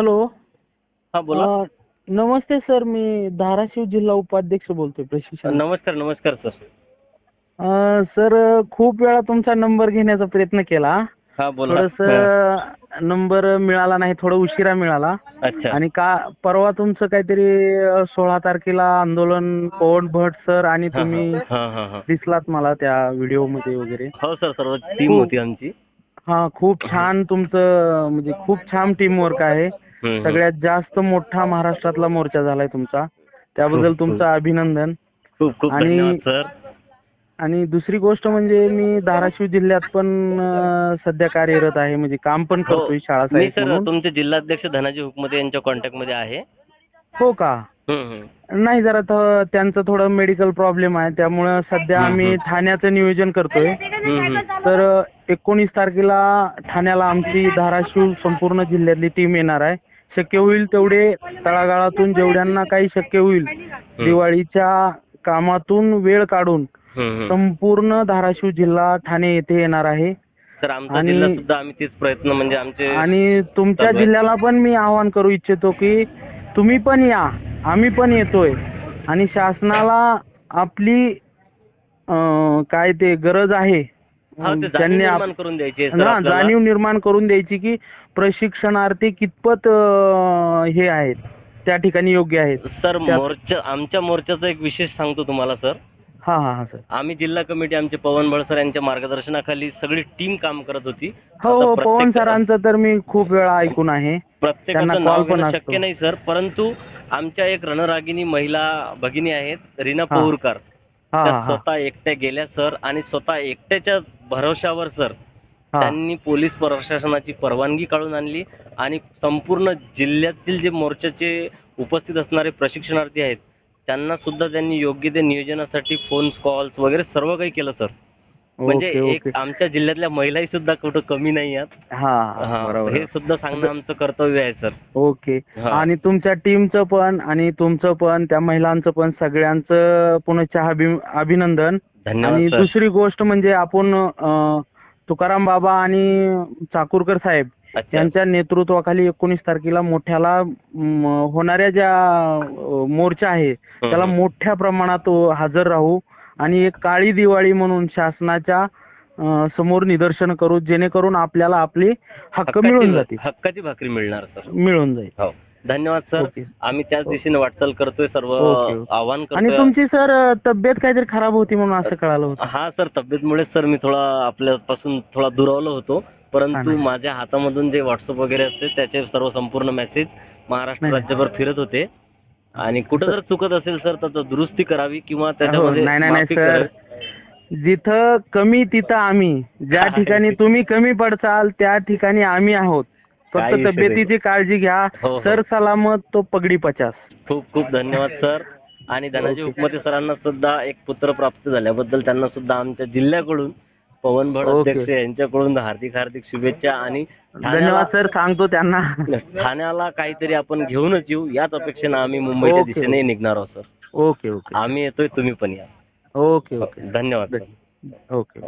Hello हा बोला. अ, नमस्ते sir मी धाराशिव जिल्हा उपाध्यक्ष बोलतोय प्रशिक्षण. नमस्कार नमस्कार सर. अ, सर खूप वेळा तुमचा नंबर घेण्याचा प्रयत्न केला. हा बोला. थोडस नंबर मिळाला नाही थोडा उशिरा मिळाला. अच्छा. आणि का परवा तुमचं काहीतरी अ, सोळा तारखेला आंदोलन पवन भट सर आणि हा, तुम्ही हा. हा हा दिसलात मला त्या व्हिडिओमध्ये वगैरे. हो सर सर्व टीम. होती आमची. हा खूप छान तुमचं म्हणजे खूप छान टीम वर्क आहे. सगळ्यात जास्त मोठा महाराष्ट्रातला मोर्चा झालाय तुमचा. त्याबद्दल तुमचं अभिनंदन. खूप खूप आणि- धन्यवाद सर. आणि दुसरी गोष्ट म्हणजे मी धाराशिव जिल्ह्यात पण अं, सध्या कार्यरत आहे. म्हणजे काम पण हो. करतोय शाळा मी साहेब सर म्हणून. तुमचे जिल्हाध्यक्ष धनाजी हुकमते यांच्या कॉन्टॅक्टमध्ये आहे. हो का? हम्म, हम्म. नाही जरा थ- त्यांचं थोडं मेडिकल प्रॉब्लेम आहे. त्यामुळं सध्या हम्म, आम्ही हम्म. ठाण्याचं नियोजन करतोय. हम्म, हम्म. तर एकोणीस तारखेला ठाण्याला आमची धाराशिव संपूर्ण जिल्ह्यातली टीम येणार आहे. शक्य होईल तेवढे तळागाळातून जेवढ्यांना काही शक्य होईल दिवाळीच्या कामातून वेळ काढून. संपूर्ण धाराशिव जिल्हा ठाणे येथे येणार आहे सर आमचा आणि- जिल्हा सुद्धा आम्ही तेच प्रयत्न म्हणजे आमचे आणि तुमच्या. जिल्ह्याला पण मी आवाहन करू इच्छितो की तुम्ही पण या आम्ही पण येतोय आणि शासनाला आपली अं, काय ते गरज आहे हा ते जाणीव त्यांनी आप- निर्माण करून द्यायची आहे सर ना आपल्याला. जाणीव निर्माण करून द्यायची की प्रशिक्षणार्थी कितपत अं, हे आहेत त्या ठिकाणी योग्य आहेत. सर मोर्चा आमच्या मोर्चाचा एक विशेष सांगतो तुम्हाला सर. हा हा हा सर. आम्ही जिल्हा कमिटी आमचे पवन भळसर यांच्या मार्गदर्शनाखाली सगळी टीम काम करत होती. हो आता हो प्रत्येक- पवन सरांचं तर मी खूप वेळा ऐकून आहे. प्रत्येकाचं त्यांना नाव call पण घेणं असतो. शक्य नाही सर. परंतु आमच्या एक रणरागिनी महिला भगिनी आहेत रीना हा. पौरकर. हा त्या हा. स्वतः एकट्या गेल्या सर. आणि स्वतः एकट्याच्या भरोशावर सर. हा. त्यांनी पोलीस प्रशासनाची परवानगी काढून आणली आणि संपूर्ण जिल्ह्यातील जे मोर्चाचे उपस्थित असणारे प्रशिक्षणार्थी आहेत त्यांना सुद्धा त्यांनी योग्य ते नियोजनासाठी फोन कॉल्स वगैरे सर्व काही केलं सर. म्हणजे एक आमच्या जिल्ह्यातल्या महिलाही सुद्धा कुठं कमी नाही आहेत. हा सुद्धा सांगणं आमचं कर्तव्य आहे सर. ओके. आणि तुमच्या टीमचं पण आणि तुमचं पण त्या महिलांचं पण सगळ्यांचं अभि अभिनंदन. आणि दुसरी गोष्ट म्हणजे आपण तुकाराम बाबा आणि चाकूरकर साहेब अच्छा. यांच्या नेतृत्वाखाली एकोणीस तारखेला मोठ्याला होणाऱ्या ज्या मोर्चा आहे त्याला. मोठ्या प्रमाणात हजर राहू. आणि एक काळी दिवाळी म्हणून शासनाच्या समोर निदर्शन करू जेणेकरून आपल्याला आपले हक्क मिळून जातील. हक्काची भाकरी मिळणार सर. मिळून जाईल. हो. धन्यवाद सर. आम्ही त्याच दिशेने वाटचाल करतोय सर्व. आव्हान आणि करतोय. तुमची सर तब्येत काहीतरी खराब होती म्हणून असं कळालं होतं. हा सर तब्येतमुळे सर मी थोडा आपल्यापासून थोडा दुरावलो होतो. परंतु. माझ्या हातामधून जे व्हॉट्सअप वगैरे असते त्याचे सर्व संपूर्ण मेसेज महाराष्ट्र. राज्यभर फिरत होते. आणि कुठं जर चुकत असेल सर तर दुरुस्ती करावी किंवा त्याच्यामध्ये नाही नाही माफी सर करावी. जिथं कमी तिथं आम्ही ज्या. ठिकाणी तुम्ही कमी पडचाल त्या ठिकाणी आम्ही आहोत काही फक्त तब्येतीची काळजी घ्या हो, हो. सर सलामत तो पगडी पचास खूप खूप धन्यवाद सर आणि धनाजी ओके. हुकमते सरांना सुद्धा एक पुत्र प्राप्त झाल्याबद्दल त्यांना सुद्धा आमच्या जिल्ह्याकडून पवन भट. अध्यक्ष यांच्याकडून हार्दिक हार्दिक शुभेच्छा आणि धन्यवाद सर सांगतो त्यांना. ठाण्याला काहीतरी आपण घेऊनच येऊ. याच अपेक्षेनं आम्ही मुंबईच्या दिशेने. निघणार आहोत सर. Okay okay. आम्ही येतोय तुम्ही पण या. Okay okay. धन्यवाद ओके.